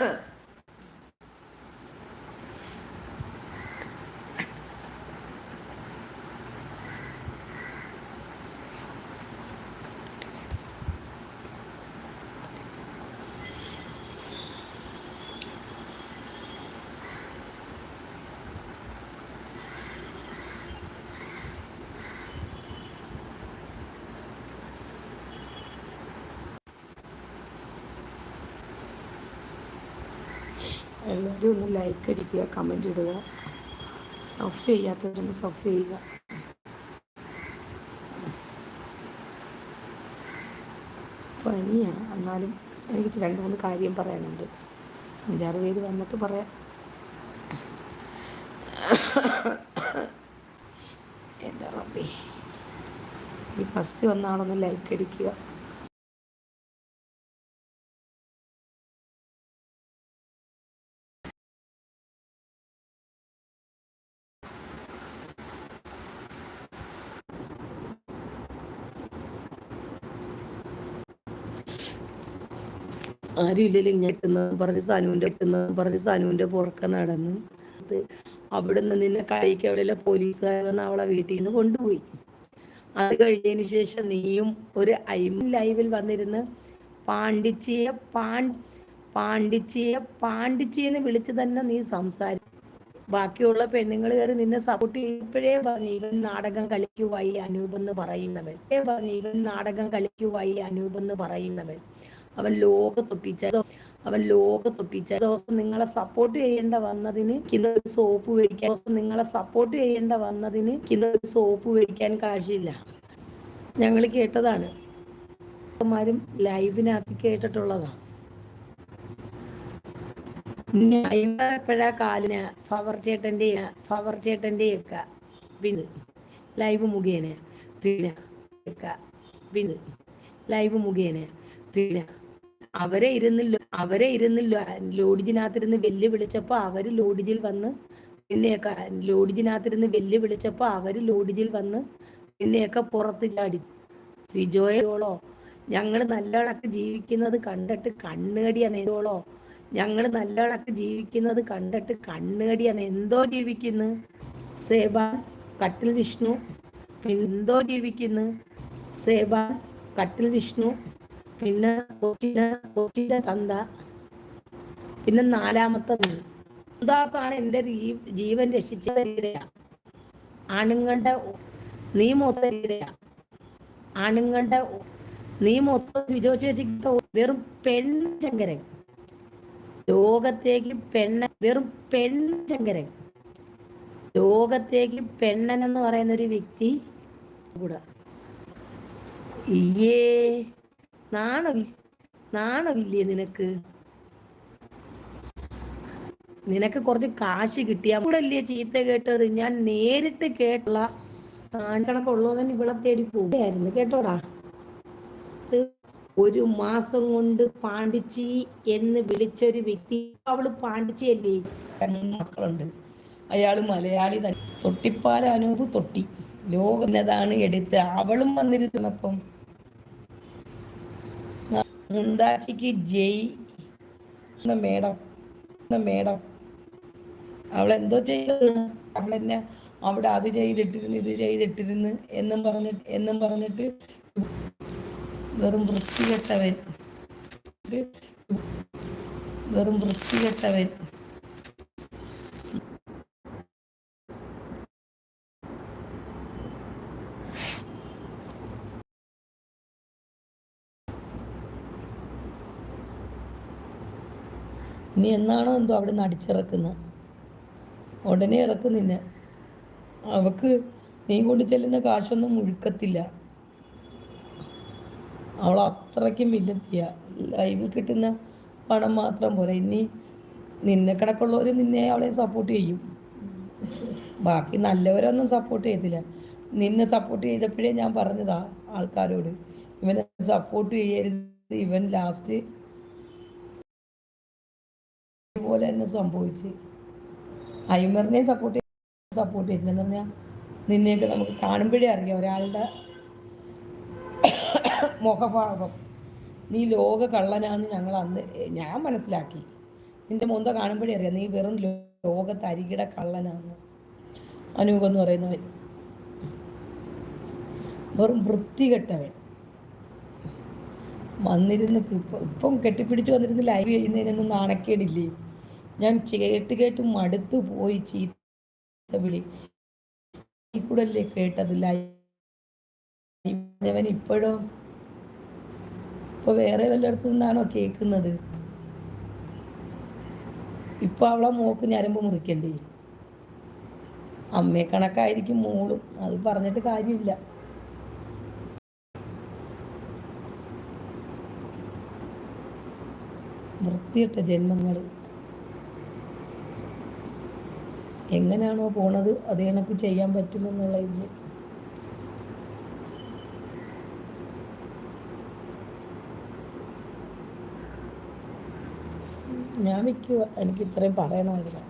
huh. എല്ലാവരും ഒന്ന് like അടിക്കുക കമന്റ് ഇടുക. സഫ് ചെയ്യാത്തവരൊന്ന് സഫ് ചെയ്യുക. പനിയാ. എന്നാലും എനിക്ക് രണ്ട് മൂന്ന് കാര്യം പറയാനുണ്ട്. അഞ്ചാറ് പേര് വന്നിട്ട് പറയാം. എന്റെ റബ്ബി? ഈ ഫസ്റ്റ് വന്ന ആളൊന്ന് ലൈക്ക് അടിക്കുക. ആരും ഇല്ലല്ലോ ഇങ്ങോട്ടെന്ന് പറഞ്ഞ് സാനുവിന്റെ എത്തുന്ന പറഞ്ഞ് സാനുവിന്റെ പുറക്കെ നടന്ന് അവിടെ അവിടുന്ന് നിന്നെ കഴിക്ക് അവിടെയുള്ള പോലീസുകാർ വന്ന് അവളെ വീട്ടിൽ നിന്ന് കൊണ്ടുപോയി. അത് കഴിഞ്ഞതിന് ശേഷം നീയും ഒരു ഐമ ലൈവിൽ വന്നിരുന്ന് പാണ്ഡിച്ചിയെ പാൺ പാണ്ഡിച്ചിയെ പാണ്ഡിച്ചിയെന്ന് വിളിച്ച് തന്നെ നീ സംസാരിക്കും ബാക്കിയുള്ള പെണ്ണുങ്ങൾ കയറി നിന്നെ സപ്പോർട്ട് ചെയ്യപ്പോഴേ പറഞ്ഞു ഇവൻ നാടകം കളിക്കുവായി അനൂപ് എന്ന് പറയുന്നവൻ. പറഞ്ഞു ഇവൻ നാടകം കളിക്കുവായി അനൂപ് എന്ന് പറയുന്നവൻ. അവൻ ലോകത്തൊട്ടിച്ച അവൻ ലോകത്തൊട്ടിച്ച ദിവസം നിങ്ങളെ സപ്പോർട്ട് ചെയ്യേണ്ട വന്നതിന് കിലോ സോപ്പ് മേടിക്കാൻ ദിവസം നിങ്ങളെ സപ്പോർട്ട് ചെയ്യേണ്ട വന്നതിന് കിലോ സോപ്പ് മേടിക്കാൻ കാശില്ല. ഞങ്ങൾ കേട്ടതാണ്. മാരും ലൈവിനകത്ത് കേട്ടിട്ടുള്ളതാണ് എപ്പോഴാ കാലിന് ഫവർ ചേട്ടന്റെ ഫവർ ചേട്ടന്റെ ഒക്കെ പിന്നെ ലൈവ് മുഖേന പിന്നെ ഒക്കെ പിന്നെ ലൈവ് മുഖേന പിന്നെ അവരെ ഇരുന്നില്ല അവരെ ഇരുന്നില്ല. ലോഡിജിനകത്തിരുന്ന് വെല്ലു വിളിച്ചപ്പോൾ അവർ ലോഡിജിൽ വന്ന് നിന്നെയൊക്കെ ലോഡിജിനകത്തിരുന്ന് വെല്ലു വിളിച്ചപ്പോൾ അവർ ലോഡിജിൽ വന്ന് നിന്നെയൊക്കെ പുറത്ത് ചാടി സിജോയോളോ ഞങ്ങൾ നല്ലോണക്ക് ജീവിക്കുന്നത് കണ്ടിട്ട് കണ്ണുകടിയാണ് എന്തോളോ ഞങ്ങൾ നല്ലോണക്ക് ജീവിക്കുന്നത് കണ്ടിട്ട് കണ്ണുകടിയാണ് എന്തോ ജീവിക്കുന്നു? സേബാൻ കട്ടിൽ വിഷ്ണു. എന്തോ ജീവിക്കുന്നു? സേബാൻ കട്ടിൽ വിഷ്ണു. പിന്നെ കൊച്ചിന് കൊച്ചിന്റെ തന്ത. പിന്നെ നാലാമത്തെ ദാസാണ് എന്റെ ജീവൻ രക്ഷിച്ച ആണുങ്ങളുടെ നീ മൊത്ത ആണുങ്ങളുടെ നീ മൊത്തം വിജോ ചേച്ചിക്ക് വെറും പെൺചങ്കരൻ ലോകത്തേക്ക് പെണ്ണ വെറും പെൺചങ്കരൻ ലോകത്തേക്ക് പെണ്ണൻ എന്ന് പറയുന്ന ഒരു വ്യക്തി കൂടെ. ഇയ്യേ നാണവി നാണവില്ലേ നിനക്ക്? നിനക്ക് കുറച്ച് കാശ് കിട്ടിയാ കൂടെ അല്ലേ ചീത്ത കേട്ടത്? ഞാൻ നേരിട്ട് കേട്ടുള്ള കണക്കുള്ളവൻ ഇവിടെ തേടി പോവുകയായിരുന്നു. കേട്ടോടാ? ഒരു മാസം കൊണ്ട് പാണ്ഡിച്ചി എന്ന് വിളിച്ച ഒരു വ്യക്തി അവൾ പാണ്ഡിച്ചിയല്ലേ? മക്കളുണ്ട്. അയാൾ മലയാളി തന്നെ. തൊട്ടിപ്പാല തൊട്ടി. ലോകം എന്നതാണ് എടുത്ത്. അവളും വന്നിരുന്നപ്പം മുന്താച്ചിക്ക് ജയ്. എന്ന മേഡം എന്ന മേഡം അവളെന്തോ ചെയ്തത്? അവളെന്നെ അവിടെ അത് ചെയ്തിട്ടിരുന്നു ഇത് ചെയ്തിട്ടിരുന്ന് എന്നും പറഞ്ഞിട്ട് എന്നും പറഞ്ഞിട്ട് വെറും വൃത്തികെട്ടവൻ. വെറും വൃത്തികെട്ടവൻ. ഇനി എന്നാണോ എന്തോ അവിടെ നിന്ന് അടിച്ചിറക്കുന്നത് ഉടനെ ഇറക്കുന്നില്ല. അവക്ക് നീ കൊണ്ട് ചെല്ലുന്ന കാശൊന്നും മുഴുക്കത്തില്ല. അവൾ അത്രയ്ക്കും വില്ലെത്തിയ. ലൈവിൽ കിട്ടുന്ന പണം മാത്രം പോരാ. ഇനി നിന്നെ കിടക്കുള്ളവർ നിന്നെ അവളെ സപ്പോർട്ട് ചെയ്യും. ബാക്കി നല്ലവരൊന്നും സപ്പോർട്ട് ചെയ്തില്ല നിന്നെ സപ്പോർട്ട് ചെയ്തപ്പോഴേ ഞാൻ പറഞ്ഞതാ ആൾക്കാരോട്. ഇവനെ സപ്പോർട്ട് ചെയ്യരുത്. ഇവൻ ലാസ്റ്റ് പോലെ തന്നെ സംഭവിച്ച്. അയ്മറിനെ സപ്പോർട്ട് സപ്പോർട്ട് ചെയ്തില്ലെന്ന് പറഞ്ഞാൽ നിന്നെയൊക്കെ നമുക്ക് കാണുമ്പോഴേ അറിയാം ഒരാളുടെ മുഖഭാവം. നീ ലോക കള്ളനാന്ന് ഞങ്ങൾ അന്ന് ഞാൻ മനസ്സിലാക്കി. നിന്റെ മുന്ത കാണുമ്പോഴേ അറിയാം നീ വെറും ലോകത്തരികിട കള്ളനാന്ന്. അനൂപ് എന്ന് പറയുന്നവൻ. വെറും വൃത്തികെട്ടവൻ. വന്നിരുന്ന് ഇപ്പം ഇപ്പം കെട്ടിപ്പിടിച്ച് വന്നിരുന്ന് ലൈവ് ചെയ്യുന്നതിനൊന്നും നാണക്കേടില്ലേ? ഞാൻ കേട്ട് കേട്ട് മടുത്തു പോയി ചീത്ത വിളി. കൂടല്ലേ കേട്ടതില്ല അവൻ ഇപ്പോഴോ? ഇപ്പൊ വേറെ വല്ലയിടത്തു നിന്നാണോ കേൾക്കുന്നത്? ഇപ്പൊ അവളെ മോക്ക് ഞരമ്പ് മുറിക്കണ്ടേ? അമ്മയെ കണക്കായിരിക്കും മോളും. അത് പറഞ്ഞിട്ട് കാര്യമില്ല. വൃത്തിയിട്ട ജന്മങ്ങൾ എങ്ങനെയാണോ പോണത് അത് കണക്ക് ചെയ്യാൻ പറ്റുമെന്നുള്ള ഇതിൽ ഞാൻ വയ്ക്കുക എനിക്ക് ഇത്രയും പറയണമായിരുന്നു